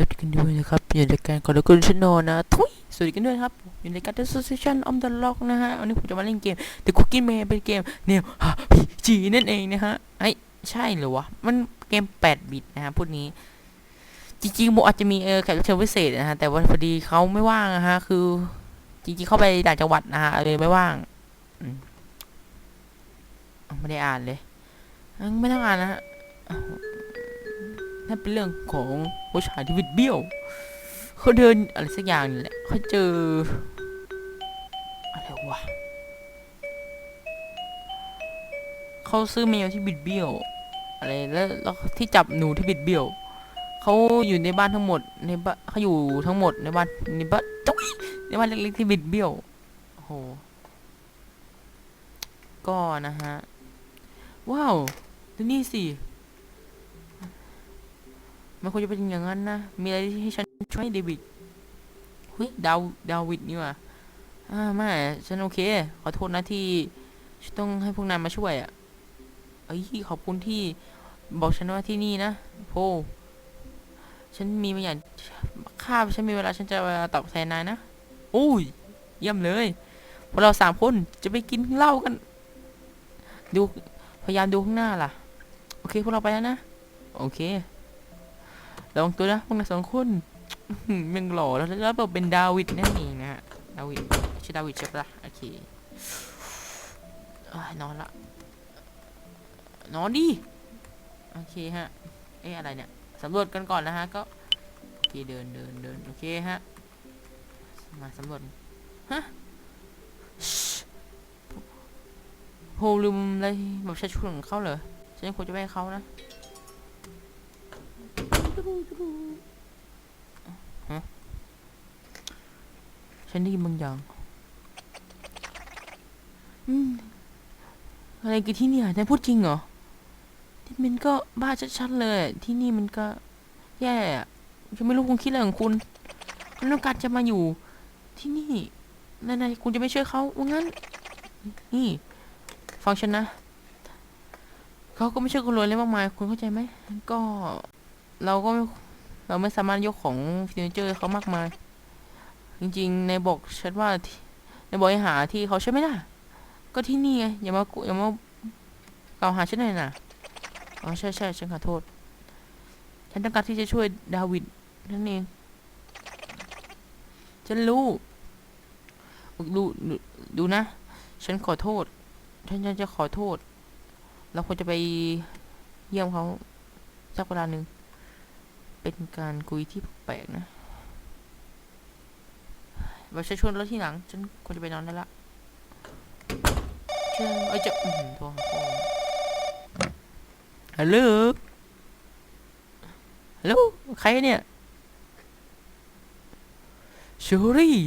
วัสดีกันด้วยนะครับอยู่ในการคอร์ดกุลชโนนะทุยสวัสดีกันด้วยครับอยู่ในการ The Association of the Lock นะฮะวันนี้ผมจะมาเล่นเกม The Cooking Man เป็นเกมแนว RPG นั่นเองนะฮะไอ้ใช่หรือวะ มันเกม 8 บิตนะฮะพูดนี้ จริงๆโมอาจจะมีเออแขกรับเชิญพิเศษนะฮะแต่ว่าพอดีเขาไม่ว่างนะฮะคือ จริงๆเข้าไปต่างจังหวัดนะฮะเลยไม่ว่างไม่ได้อ่านเลย ไม่ต้องอ่านนะฮะ นั่นเป็นเรื่องของผู้ชายที่วิดเบี้ยวเขาเดินอะไรสักอย่างนี่แหละเขาเจออะไรวะเขาซื้อแมวที่บิดเบี้ยว อะไรแล้วแล้วที่จับหนูที่บิดเบี้ยวเขาอยู่ในบ้านทั้งหมดในบ้านเขาอยู่ทั้งหมดในบ้านในบ้านจุ๊ยในบ้านเล็กๆที่บิดเบี้ยวโอ้โหก็นะฮะว้าวดูนี่สิ มันควรจะเป็นอย่างนั้นนะ มีอะไรที่ให้ฉันช่วยเดวิดเฮ้ยดาวดาวิดนี่ว่าอ่าไม่ฉันโอเค ขอโทษนะที่ฉันต้องให้พวกนายมาช่วยอะเอ้ยขอบคุณที่บอกฉันว่าที่นี่นะโพฉันมีมาอย่างข้าฉันมีเวลาฉันจะตอบแทนนายนะโอ้ยเยี่ยมเลยพวกเราสามคนจะไปกินเหล้ากัน ดูพยายามดูข้างหน้าล่ะ โอเคพวกเราไปแล้วนะ โอเค ระวังตัวนะพวกนายสองคนอื้อหือยังหล่อแล้วแล้วแบบเป็นดาวิดนั่นเองนะฮะดาวิดชื่อดาวิดใช่ปะโอเคอนอนละนอนดิโอเคฮะเอ๊ะอะไรเนี่ยสำรวจกันก่อนนะฮะก็โอเคเดินเดินเดินโอเคฮะมาสำรวจฮะโฮลืมอะไรแบบใช้ชุดของเขาเหรอฉันควรจะไม่ให้เขานะ ฮะฉันได้ยินบางอย่างอืมอะไรกันที่เนี่ยนายพูดจริงเหรอที่มันก็บ้าชัดๆเลย ที่นี่มันก็แย่อะฉันไม่รู้คุณคิดอะไรของคุณคุณต้องการจะมาอยู่ ที่นี่นายๆคุณจะไม่ช่วยเขาว่างั้น นี่ ฟังฉันนะเขาก็ไม่ใช่คนรวยเลยมากมาย คุณเข้าใจไหมก็ เราก็เราไม่สามารถยกของเฟอร์นิเจอร์เขามากมาย จริงๆ ในบอกฉันว่าในบอกหาที่เขาใช่ไหมล่ะ ก็ที่นี่ไงอย่ามาอย่ามากล่าวหาฉันหน่อยนะอ๋อใช่ใช่ฉันขอโทษ ฉันต้องการที่จะช่วยดาวิดนั่นเอง ฉันรู้ดูดูดูนะ ฉันขอโทษ ฉันฉันจะขอโทษ เราควรจะไปเยี่ยมเขาสักเวลาหนึ่ง เป็นการคุยที่แปลกนะเราจะชวนแล้วที่หลัง ฉันควรจะไปนอนได้ละเชื่อเอ้จะอืมทรหาพ่อฮัลโหลฮัลโหลใครเนี่ยชูรี่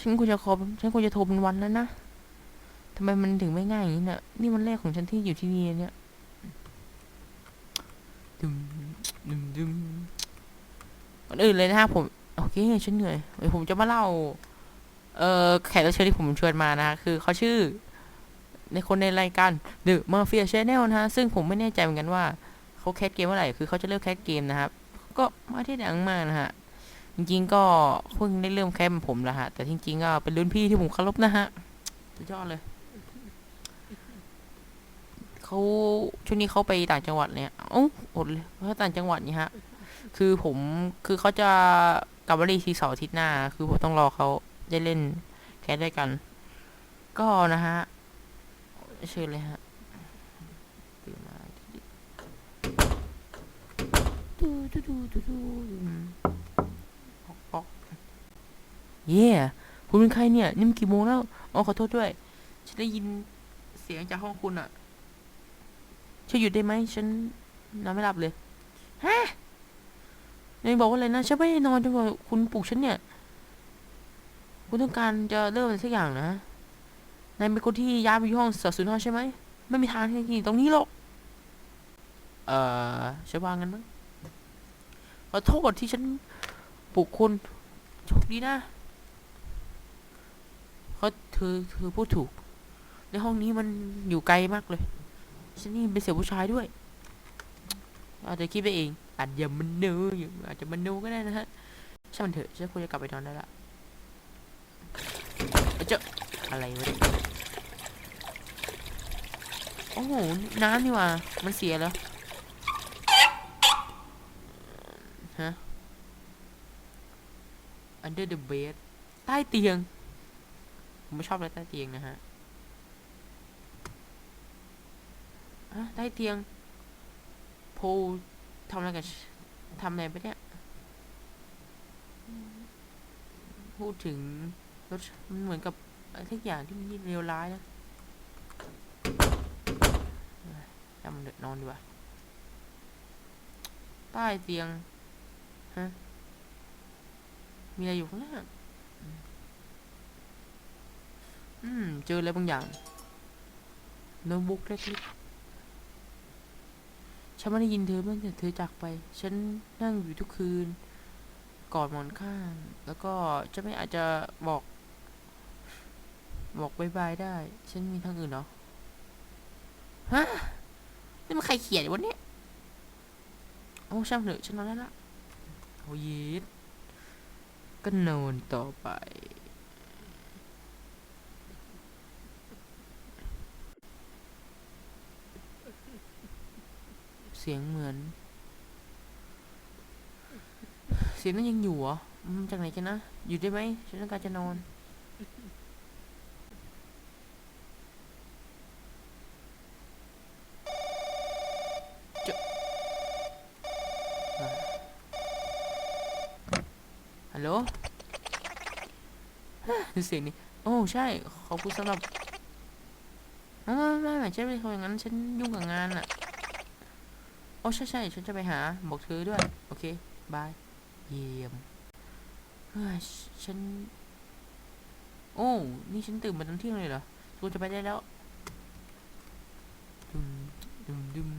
ฉันควรจะขอฉันควรจะโทรเป็นวันแล้วนะทำไมมันถึงไม่ง่ายอย่างนี้เนี่ยนี่มันแรกของฉันที่อยู่ที่นี่เนี่ยดึมดึมดึมก่อนอื่นเลยนะฮะผมโอเคฉันเหนื่อยเดี๋ยวผมจะมาเล่า เอ่อแขกรับเชิญที่ผมชวนมานะฮะคือเขาชื่อ ในคนในรายการ The Mafia Channel นะฮะซึ่งผมไม่แน่ใจเหมือนกันว่าเขาแคสเกมเมื่อไหร่คือเขาจะเลิกแคสเกมนะครับ ก็มาที่ดังมากนะฮะ จริงๆก็เพิ่งได้เริ่มแคสเป็นผมแล้วฮะ แต่จริงๆก็เป็นรุ่นพี่ที่ผมเคารพนะฮะ สุดยอดเลย เขาช่วงนี้เขาไปต่างจังหวัดเนี่ยเอ้อดเลยเพราะต่างจังหวัดนี่ฮะ คือผม คือเขาจะกลับมาเล่นทีเสาร์อาทิตย์หน้า คือผมต้องรอเขาได้เล่นแคสด้วยกัน ก็นะฮะเชิญเลยฮะดูดูดูดูดู เย่คุณเป็นใครเนี่ย นี่มันกี่โมงแล้วอ๋อขอโทษด้วย ฉันได้ยินเสียงจากห้องคุณอะช่วยหยุดได้ไหม ฉันนอนไม่หลับเลย ฮะนายบอกว่าอะไรนะ ฉันไม่ได้นอนจนกว่าคุณปลุกฉันเนี่ย คุณต้องการจะเริ่มอะไรสักอย่างนะ นายเป็นคนที่ย้ายไปอยู่ห้องสอบสวนนอนใช่ไหม ไม่มีทางที่จะอยู่ตรงนี้หรอก เอ่อฉันว่างั้นมั้งขอโทษที่ฉันปลุกคุณโชคดีนะ อเธอพูดถูก ในห้องนี้มันอยู่ไกลมากเลย ฉันนี่เป็นเสียผู้ชายด้วย อาจจะคิดไปเอง อาจจะมันโนอยู่อาจจะมันโนก็ได้นะฮะช่างมันเถอะฉันควรจะกลับไปนอนได้ละเจ้าอะไรวะโอ้โห น้ำนี่ว่า มันเสียแล้ว ฮะ under the bed ใต้เตียง ผมไม่ชอบเลยใต้เตียงนะฮะฮะใต้เตียงโพลทำอะไรกันทำอะไรไปเนี่ย พูดถึงรถมันเหมือนกับอะไรทุกอย่างที่มันเลวร้ายนะจำมันเดือดนอนดีกว่า ใต้เตียง ฮะ มีอะไรอยู่ข้างล่าง อืม เจออะไรบางอย่างโน้ตบุ๊กเล็กๆฉันไม่ได้ยินเธอเมื่อเธอจากไป ฉันนั่งอยู่ทุกคืน กอดหมอนข้าง แล้วก็จะไม่อาจจะบอก บอกบายบายได้ ฉันมีทางอื่นเหรอ ฮะ นี่มันใครเขียนวะเนี่ยโอ้ช่างเถอะฉันนอนได้ละโอ้ยดก็นอนต่อไป เสียงเหมือน เสียงนั้นยังอยู่เหรออืมจากไหนกันนะ อยู่ได้ไหมฉันต้องการจะนอน จะฮัลโหลเสียงนี่โอ้ใช่ ขอบคุณสำหรับไม่ไม่ไม่ฉันไม่ได้ทำอย่างนั้น ฉันยุ่งกับงานอะ โอ้ใช่ใช่ฉันจะไปหาบอกเธอด้วย โอเค บาย เยี่ยมเฮ้ยฉัน โอ้ นี่ฉันตื่นมาตอนเที่ยงเลยเหรอกูจะไปได้แล้วดุมดุมดุม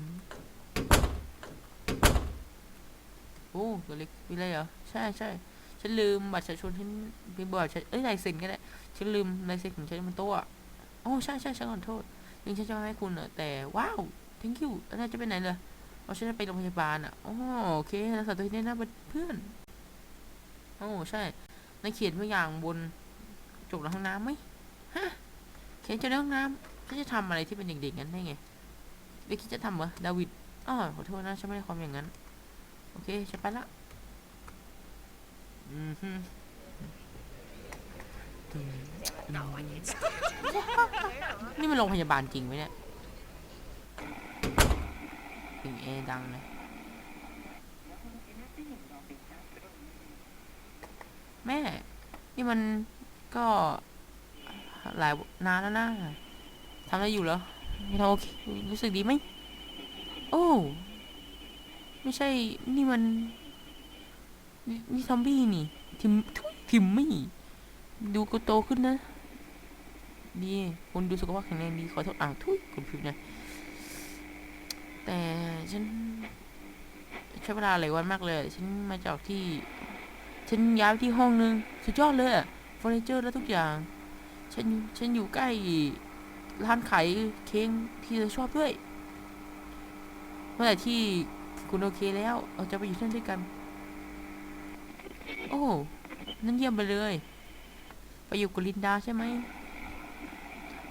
โอ้ตัวเล็กมีอะไรเหรอ ใช่ใช่ฉันลืมบัตรประชาชนฉันเป็นบัตรประชาเอ้ยลายเซ็นก็ได้ ฉันลืมลายเซ็นของฉันบนโต๊ะอะโอ้ใช่ใช่ฉันขอโทษยังฉันจะมาให้คุณเหรอแต่ว้าว thank you แล้วนายจะไปไหนเลย เอาฉันจะไปโรงพยาบาลอะอ๋อโอเครักษาตัวที่นี่นะเพื่อนโอ้ใช่นายเขียนตัวอย่างบนจกในห้องน้ำไหมฮะเขียนจในห้องน้ำฉันจะทำอะไรที่เป็นเด็กๆงั้นได้ไงไม่คิดจะทำเหรอดาวิดอ๋อขอโทษนะฉันไม่ได้ความอย่างนั้น โอเคฉันไปละอืมฮึอืมนี่มันโรงพยาบาลจริงไหมเนี่ย เสียงแอดังเลยแม่ นี่มันก็หลายนานแล้วนะทำอะไรอยู่เหรอทำโอเครู้สึกดีไหม โอ้ ไม่ใช่ นี่มัน นี่ซอมบี้นี่ ทิมทุยทิมมี่ ดูก็โตขึ้นนะ ดี คุณดูสุขภาพแข็งแรงดี ขอโทษอ่าวทุยคุณพิมพ์นะ แต่ฉันใช้เวลาหลายวันมากเลย ฉันมาจากที่ ฉันย้ายที่ห้องนึง สุดยอดเลยเฟอร์นิเจอร์และทุกอย่าง ฉัน ฉันอยู่ใกล้ร้านขายเค้กที่เธอชอบด้วย เมื่อไหร่ที่คุณโอเคแล้ว เราจะไปอยู่ที่นั่นด้วยกัน โอ้ นั่นเยี่ยมไปเลย ไปอยู่กับลินดาใช่ไหม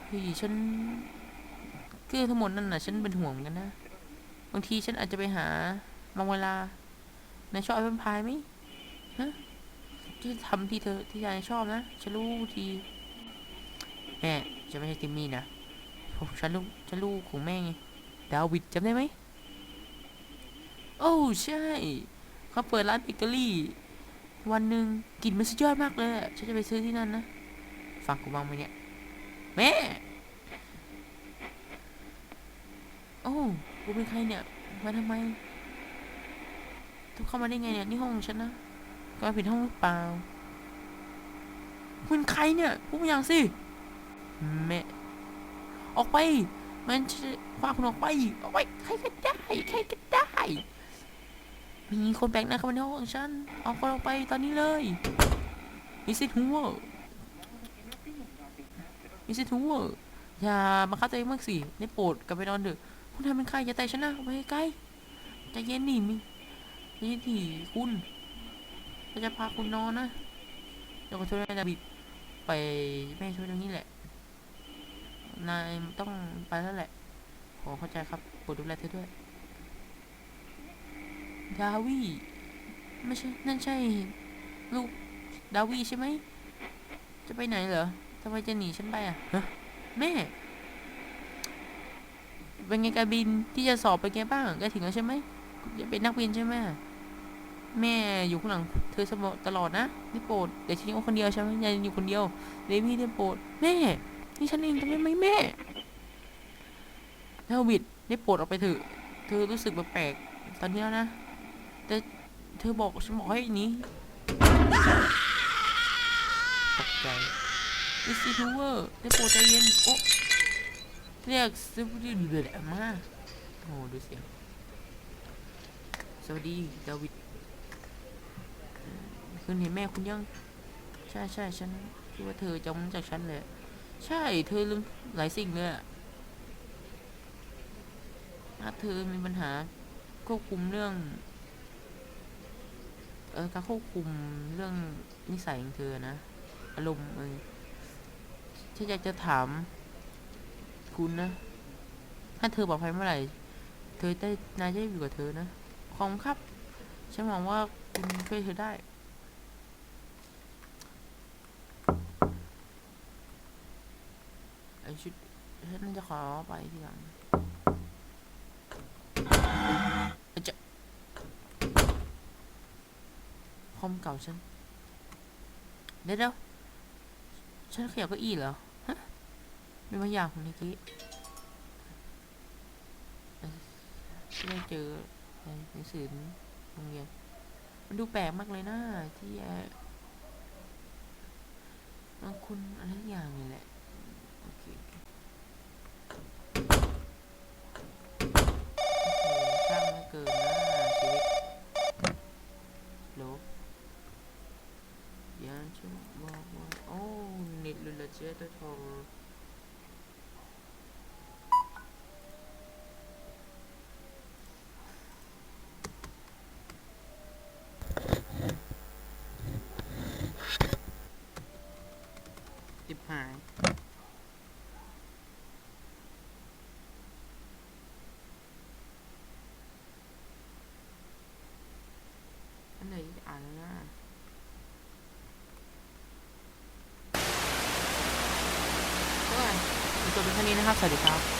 เฮ้ยฉันคือทั้งหมดนั่นน่ะ ฉันเป็นห่วงเหมือนกันนะ บางทีฉันอาจจะไปหาบางเวลานายชอบแอปเปิลพายไหมฮะที่ทำที่เธอที่ยายชอบนะฉันรู้ทีแม่จะไม่ใช่ติมมี่นะผมฉันลูกฉันลูกของแม่ไงดาวิดจำได้ไหมโอ้ใช่เขาเปิดร้านเบเกอรี่ วันหนึ่งกลิ่นมันสุดยอดมากเลยอะฉันจะไปซื้อที่นั่นนะ ฟังกูบ้างไหมเนี่ย แม่ โอ้กูเป็นใครเนี่ย มาทำไม ทุกเข้ามาได้ไงเนี่ย นี่ห้องของฉันนะก็ผิดห้องหรือเปล่าคุณใครเนี่ยพูดมาอย่างสิแม่ออกไป มันจะพาคุณออกไป ออกไป ใครก็ได้ ใครก็ได้ มีคนแปลกหน้าเข้ามาในห้องของฉันเอาคนออกไปตอนนี้เลยมีสิทธิ์หัวมิสซิทูเวอร์อย่ามาฆ่าตัวเองมากสิได้โปรดกลับไปนอนเถอะ คุณทำเป็นใครอย่าแตะฉันนะเอาไปใกล้ใจเย็นดิมิใจเย็นดิคุณเราจะพาคุณนอนนะเดี๋ยวก็ช่วยดาบิดไปแม่ช่วยตรงนี้แหละ นายต้องไปแล้วแหละขอเข้าใจครับโปรดดูแลเธอด้วย ดาวีไม่ใช่ นั่นใช่ ลูก ดาวีใช่ไหม จะไปไหนเหรอทำไมจะหนีฉันไปอะ ฮะ แม่ เป็นไงการบินที่จะสอบไปนไงบ้างใกล้ถึงแล้วใช่ไหมจะเป็นนักบินใช่ไหมแม่อยู่ข้างหลังเธอเสมอตลอดนะได้โปรดเดี๋ยวฉันอยู่คนเดียวใช่ไหมยายอยู่คนเดียวเดวี่ได้โปรดแม่นี่ฉันเองทำไมไม่แม่ดาวิดได้โปรดออกไปเถอะเธอรู้สึกแปลกๆตอนนี้แล้วนะแต่เธอบอกฉันบอกให้หนีตกใจดิซิทูเวอร์ได้โปรดใจเย็นโอ้ เรียกซิฟดิเดือดมาโอ้ดูเสียงสวัสดีดาวิดคุณเห็นแม่คุณยัง ใช่ใช่ฉันคิดว่าเธอจำจากฉันเลย ใช่เธอลืมหลายสิ่งเลยอะถ้าเธอมีปัญหาควบคุมเรื่อง เออการควบคุมเรื่องนิสัยของเธอนะ อารมณ์เออฉันอยากจะถาม คุณนะ ถ้าเธอปลอดภัยเมื่อไหร่ เธอได้นายจะอยู่กับเธอนะ ขอบคุณครับ ฉันหวังว่าคุณช่วยเธอได้ ไอชุดฉันจะขอไปทีหลังจะคอมเก่าฉัน เดี๋ยวเดาฉันเขียับก้าอี้เหรอ ฮะเป็นบางอย่างของนิกิเอ้ยที่ได้เจอในหนังสือโรงเรียนมันดูแปลกมากเลยนะที่เอ่อมันคุณอะไรอย่างนี่แหละโอเคเคโอ้โหช่างเหลือเกินนะชีวิตโลบยันจะบอกว่าโอ้เน็ตลุลเจตัวทอง หาย อันไหนอ่านแล้วนะก็จบเป็นแค่นี้นะครับ สวัสดีครับ